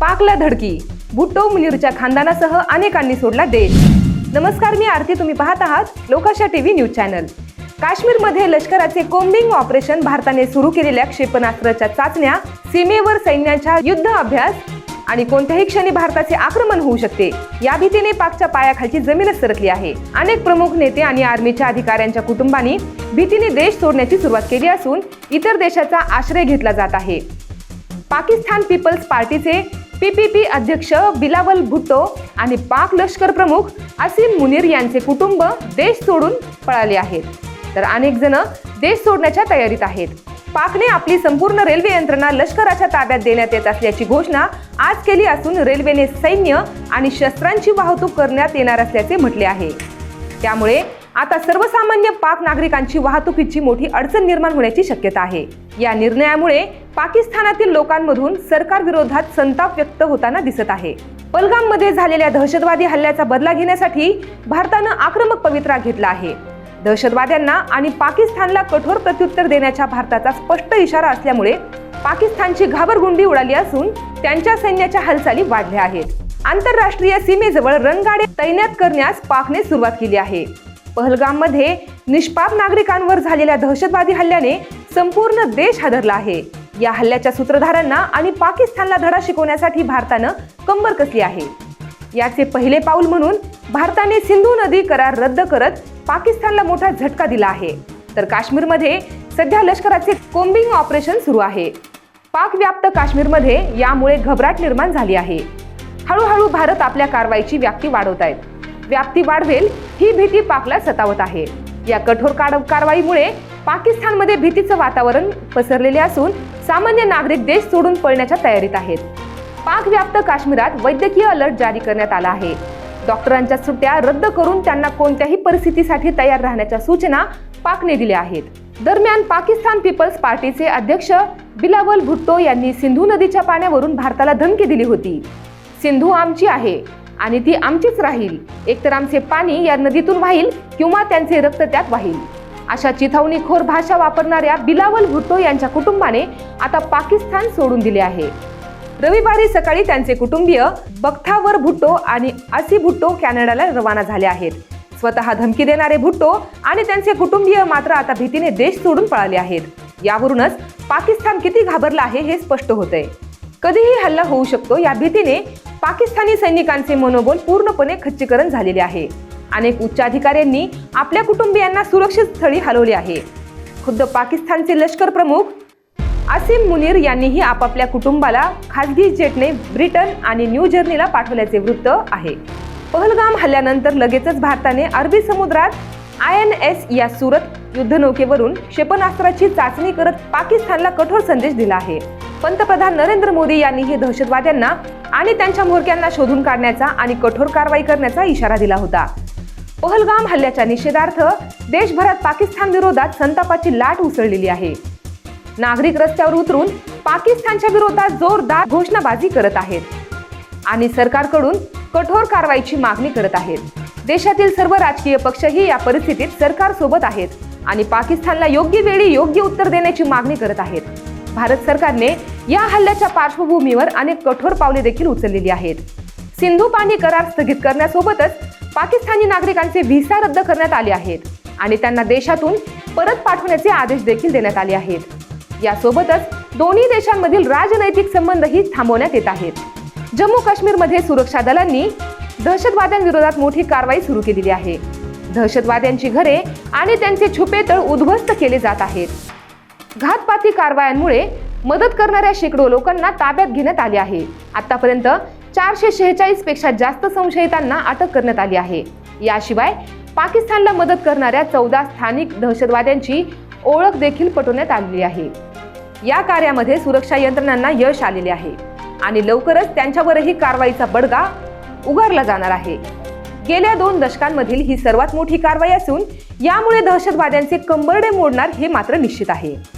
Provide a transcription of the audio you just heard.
पाकला धडकी भुट्टो मुनीरच्या खानदानासह अनेकांनी सोडला देश. नमस्कार मी आरती. तुम्ही पाहत आहात लोकाशा टीव्ही न्यूज चॅनल. काश्मीरमध्ये लष्कराचे कोम्बिंग ऑपरेशन भारताने सुरू केलेल्या क्षेपणास्त्राच्या चाचण्या सीमेवर सैन्याच्या युद्ध अभ्यास आणि कोणत्याही क्षणी भारताचे आक्रमण होऊ शकते या भीतीने पाकच्या पायाखालची जमीनच सरकली आहे. अनेक प्रमुख नेते आणि आर्मीच्या अधिकाऱ्यांच्या कुटुंबांनी भीतीने देश सोडण्याची सुरुवात केली असून इतर देशाचा आश्रय घेतला जात आहे. पाकिस्तान पीपल्स पार्टीचे पीपीपी अध्यक्ष बिलावल भुट्टो आणि पाक लष्कर प्रमुख असीम मुनीर यांचे कुटुंब देश सोडून पळाले आहेत. तर अनेक जण देश सोडण्याच्या तयारीत आहेत. पाकने आपली संपूर्ण रेल्वे यंत्रणा लष्कराच्या ताब्यात देण्यात येत असल्याची घोषणा आज केली असून रेल्वेने सैन्य आणि शस्त्रांची वाहतूक करण्यात येणार असल्याचे म्हटले आहे. त्यामुळे आता सर्वसामान्य पाक नागरिकांची वाहतुकीची मोठी अडचण निर्माण होण्याची शक्यता आहे. या निर्णयामुळे पाकिस्तानातील लोकांमधून सरकार विरोधात संताप व्यक्त होताना दिसत आहे. पलगाममध्ये झालेल्या दहशतवादी हल्ल्याचा बदला घेण्यासाठी भारतानं आक्रमक पवित्रा घेतला आहे. दहशतवाद्यांना आणि पाकिस्तानला कठोर प्रत्युत्तर देण्याच्या भारताचा स्पष्ट इशारा असल्यामुळे पाकिस्तानची घाबरगुंडी उडाली असून त्यांच्या सैन्याच्या हालचाली वाढल्या आहेत. आंतरराष्ट्रीय सीमेजवळ रणगाडे तैनात करण्यास पाकने सुरुवात केली आहे. पहलगाममध्ये निष्पाप नागरिकांवर झालेल्या दहशतवादी हल्ल्याने संपूर्ण देश हादरला आहे. या हल्ल्याच्या सूत्रधारांना आणि पाकिस्तानला धडा शिकवण्यासाठी भारतानं कंबर कसली आहे? याचे पहिले पाऊल म्हणून भारताने सिंधू नदी करार रद्द करत पाकिस्तानला मोठा झटका दिला आहे. तर काश्मीरमध्ये सध्या लष्कराचे कोम्बिंग ऑपरेशन सुरू आहे. पाकव्याप्त काश्मीरमध्ये यामुळे घबराट निर्माण झाली आहे. हळूहळू भारत आपल्या कारवाईची व्याप्ती वाढवत आहेत व्याप्ती वाढवेल ही भीती पाकला सतावत आहे. या कठोर काड- कारवाईमुळे पाकिस्तानमध्ये भीतीचं वातावरण पसरलेले असून सामान्य नागरिक देश सोडून पळण्याच्या तयारीत आहेत. पाक व्याप्त काश्मीरात वैद्यकीय अलर्ट जारी करण्यात आला आहे. डॉक्टरांच्या सुट्ट्या रद्द करून त्यांना कोणत्याही परिस्थितीसाठी तयार राहण्याच्या सूचना पाकने दिल्या आहेत. दरम्यान पाकिस्तान पीपल्स पार्टीचे अध्यक्ष बिलावल भुट्टो यांनी सिंधू नदीच्या पाण्यावरून भारताला धमकी दिली होती. सिंधू आमची आहे. आणि ती आमचीच राहील. एकतर आमचे पाणी या नदीतून वाहील किंवा त्यांचे रक्त त्यात वाहील. अशा चिथावणीखोर भाषा वापरणाऱ्या बिलावल भुट्टो यांच्या कुटुंबाने आता पाकिस्तान सोडून दिले आहे. रविवारी सकाळी त्यांचे कुटुंबीय बख्तावर भुट्टो आणि आसी भुट्टो कॅनडाला रवाना झाले आहेत. स्वतः धमकी देणारे भुट्टो आणि त्यांचे कुटुंबीय मात्र आता भीतीने देश सोडून पळाले आहेत. यावरूनच पाकिस्तान किती घाबरला आहे हे स्पष्ट होतंय. कधीही हल्ला होऊ शकतो या भीतीने पाकिस्तानी सैनिकांचे मनोबल पूर्णपणे खच्चीकरण झालेले आहे. अनेक उच्चाधिकाऱ्यांनी आपल्या कुटुंबियांना सुरक्षित स्थळी हलवले आहे. खुद्द पाकिस्तानचे लष्कर प्रमुख आसिम मुनीर यांनीही आपापल्या कुटुंबाला खासगी जेटने ब्रिटन आणि न्यू जर्नीला पाठवल्याचे वृत्त आहे. पहलगाम हल्ल्यानंतर लगेचच भारताने अरबी समुद्रात आय एन एस या सुरत युद्धनौकेवरून क्षेपणास्त्राची चाचणी करत पाकिस्तानला कठोर संदेश दिला आहे. पंतप्रधान नरेंद्र मोदी यांनीही दहशतवाद्यांना आणि त्यांच्या म्होरक्यांना शोधून काढण्याचा आणि कठोर कारवाई करण्याचा इशारा दिला होता. पहलगाम हल्ल्याच्या निषेधार्थ देशभरात पाकिस्तान विरोधात संतापाची लाट उसळलेली आहे. नागरिक रस्त्यावर उतरून पाकिस्तानच्या विरोधात जोरदार घोषणाबाजी करत आहेत. आणि सरकारकडून कठोर कारवाईची मागणी करत आहेत. देशातील सर्व राजकीय पक्षही या परिस्थितीत सरकार सोबत आहेत आणि पाकिस्तानला योग्य वेळी योग्य उत्तर देण्याची मागणी करत आहेत. भारत सरकारने या हल्ल्याच्या पार्श्वभूमीवर अनेक कठोर पावले देखील उचललेली आहेत. सिंधू पाणी करार स्थगित करण्यासोबतच पाकिस्तानी नागरिकांचे व्हिसा रद्द करण्यात आले आहेत आणि त्यांना देशातून परत पाठवण्याचे आदेश देखील देण्यात आले आहेत. यासोबतच दोन्ही देशांमधील राजनैतिक संबंधही थांबवण्यात येत आहेत. जम्मू काश्मीरमध्ये सुरक्षा दलांनी दहशतवाद्यांविरोधात मोठी कारवाई सुरू केलेली आहे. दहशतवाद्यांची घरे आणि त्यांचे छुपे तळ उद्ध्वस्त केले जात आहेत. घातपाती कारवायांमुळे मदत करणाऱ्या शेकडो लोकांना ताब्यात घेण्यात आले आहे. आतापर्यंत चारशे शेहेचाळीसपेक्षा जास्त संशयितांना अटक करण्यात आली आहे. याशिवाय पाकिस्तानला मदत करणाऱ्या चौदा स्थानिक दहशतवाद्यांची ओळख देखील पटवण्यात आलेली आहे. या कार्यामध्ये सुरक्षा यंत्रणांना यश आलेले आहे आणि लवकरच त्यांच्यावरही कारवाईचा बडगा उगारला जाणार आहे. गेल्या दोन दशकांमधील ही सर्वात मोठी कारवाई असून यामुळे दहशतवाद्यांचे कंबरडे मोडणार हे मात्र निश्चित आहे.